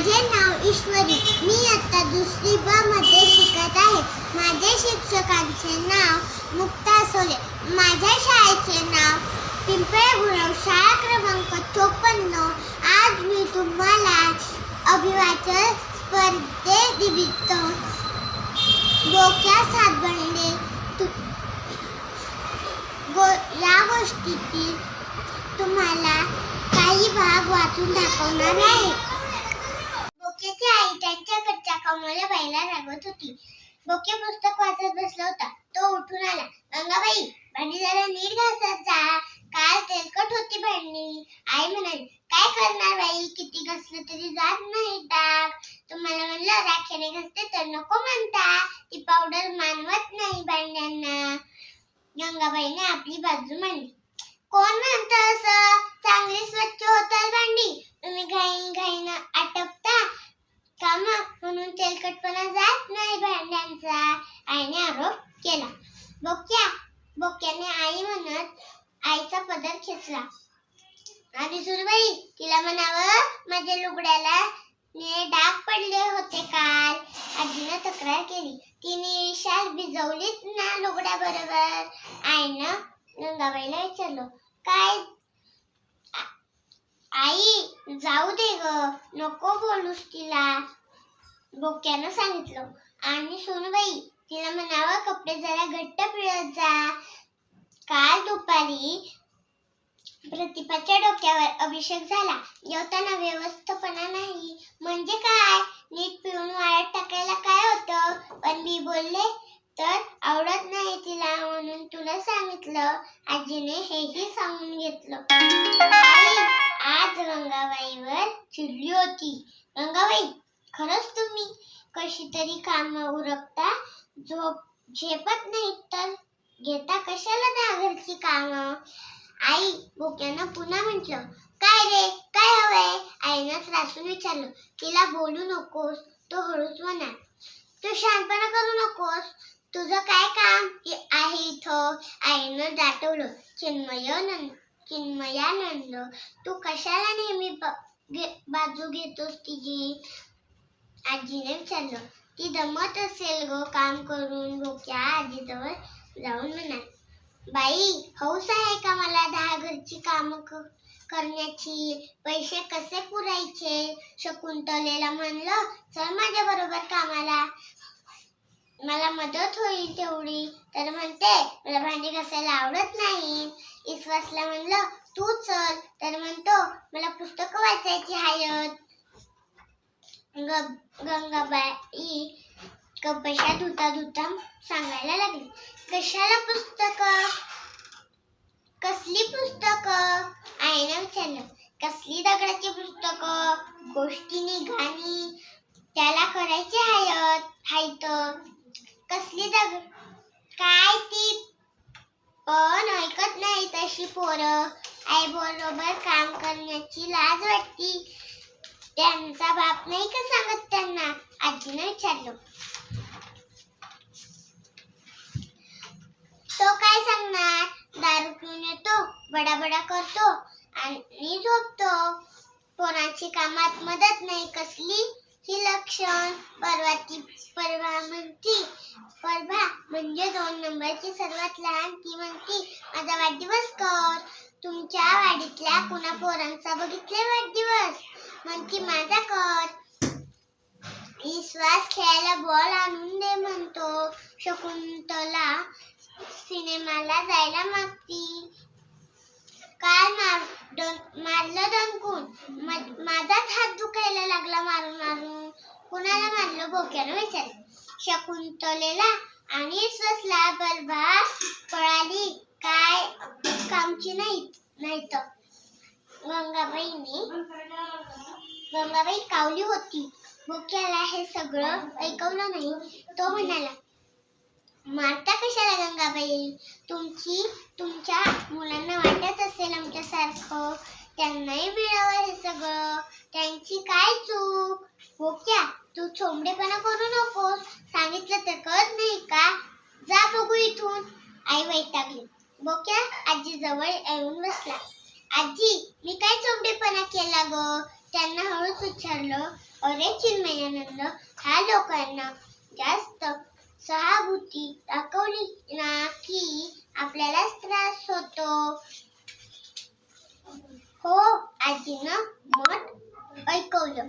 माझे नाव ईश्वरी. मी आता दुसरी ब मध्ये शिकत आहे. माझ्या शिक्षकांचे नाव मुक्ता सोले. माझ्या शाळेचे नाव पिंपळे गुरव शाळा क्रमांक चोपन्न. आज मी तुम्हाला अभिवाचन स्पर्धेनिमित्त डोक्या सातबंडे तु- गो या गोष्टीतील तुम्हाला काही भाग वाचून दाखवणार आहे. कमला बाईला रागवत होती. बोके पुस्तक वाचत बसला होता. तो उठून आला. गंगाबाई भांडी जरा नीट घासत जा. काल तेलकट होती भांडी. आई म्हणाली काय करणार बाई? किती घासलं तरी जात नाही डाग. तुम्हाला म्हणलं राखेने घासते तर नको म्हणता. ती पावडर मानवत नाही भांड्यांना. गंगाबाईने आपली बाजू मांडली. कोण म्हणतं असं? चांगली स्वच्छ होतात भांडी. तुम्ही घाई म्हणून तेलकटपणा जात नाही भांड्यांचा. आईने आरोप केला. बोक्या बोक्याने आई म्हणत आईचा पदर खेचला. आणि सुरबाई तिला म्हणावं माझ्या लुगड्याला निळे डाग पडले होते काल. आजीनं तक्रार केली. तिने विशाल भिजवलीच ना लुगड्या बरोबर आईनं गंगाबाईला विचारलं. काय? आई जाऊ दे ग. नको बोलूस तिला. बोक्यानं सांगितलं. आणि सोनबाई तिला म्हणावं कपडे जरा घट्ट पिळत जा. काल दुपारी प्रतिभाच्या डोक्यावर अभिषेक झाला. जेवताना व्यवस्थापना नाही. म्हणजे काय? नीट पिळून वाळत टाकायला काय होतं? पण मी बोलले तर आवडत नाही तिला म्हणून तुला सांगितलं. आजीने हेही सांगून घेतलं. आज गंगाबाईवर चिडली होती. गंगाबाई खरंच तुम्ही कशी तरी कामं उरकता झोप झेपत नाही तर? घेता कशाला त्या घरची काम? आई बोक्यानं पुन्हा म्हटलं काय रे काय हवंय? आईनं त्रासून विचारलं तिला बोलू नकोस तो हळूच म्हणा तू शांतपणा करू नकोस तुझं काय काम आहे इथं? आईनं दाटवलं चिन्मय नंद चिन्मयानंद तू कशाला नेहमी बाजू घेतोस तिची? आजीने विचारलं ती दमत असेल ग काम करून डोक्या आजीजवळ जाऊन म्हणाल. बाई हौस आहे का मला दहा घरची कामं क- करण्याची? पैसे कसे पुरायचे? शकुंतलेला म्हणलं चल माझ्या बरोबर कामाला. मला मदत होईल तेवढी. तर म्हणते मला भांडी घासायला आवडत नाही. विश्वासला म्हणलं तू चल. तर म्हणतो मला पुस्तकं वाचायची हायत गंगाबाई कपशा धुता धुता सांगायला लागली. कशाला पुस्तक? कसली पुस्तक? आईने विचारलं. कसली दगडाची पुस्तक? गोष्टीनी गाणी? त्याला करायची हायत हायत. कसली दगड काय ती? पण ऐकत नाही तशी पोरं. आई बरोबर काम करण्याची लाज वाटती. त्यांचा बाप नाही का सांगत त्यांना? आजीने विचारलं. तो काय सांगणार? दारू पिऊन येतो बडाबडा करतो आणि झोपतो. कोणाची कामात मदत नाही कसली? ही लक्षण. परवाची परवा म्हणती परभा म्हणजे दोन नंबरची सर्वात लहान ती म्हणती माझा वाढदिवस कर. तुमच्या वाडीतल्या कुणा पोरांचा बघितले वाढदिवस? म्हणती माझा कर विश्वास खेळायला बॉल आणून दे म्हणतो. शकुंतला सिनेमाला जायला मागती. काल मार डं- मारलं डंकून माझाच हात दुखायला लागला मारून मारून. कुणाला मारलं? बोक्यानं विचार शकुंतलेला आणि स्वसला बलभा पळाली. काय कामची नाही नाही तर गंगाबाईने गंगाबाई कावली होती. बोक्याला हे सगळं ऐकवलं नाही. तो म्हणाला मारता कशाला गंगाबाई? तुमची तुमच्या मुलांना वाटत असेल आमच्यासारखं. त्यांनाही मिळावं हे सगळं. त्यांची काय चूक? बोक्या तू चोंबडेपणा करू नकोस. सांगितलं तर कळत नाही का? जा बघू इथून. आई वैतागली. बोक्या आजी जवळ येऊन बसला. आजी मी काय चोंबडेपणा केला ग? त्यांना हळूच विचारलं अरे चिन्मयानंद ह्या लोकांना जास्त सहाभूती दाखवली ना की आपल्यालाच त्रास होतो? हो आजीनं मत ऐकवलं.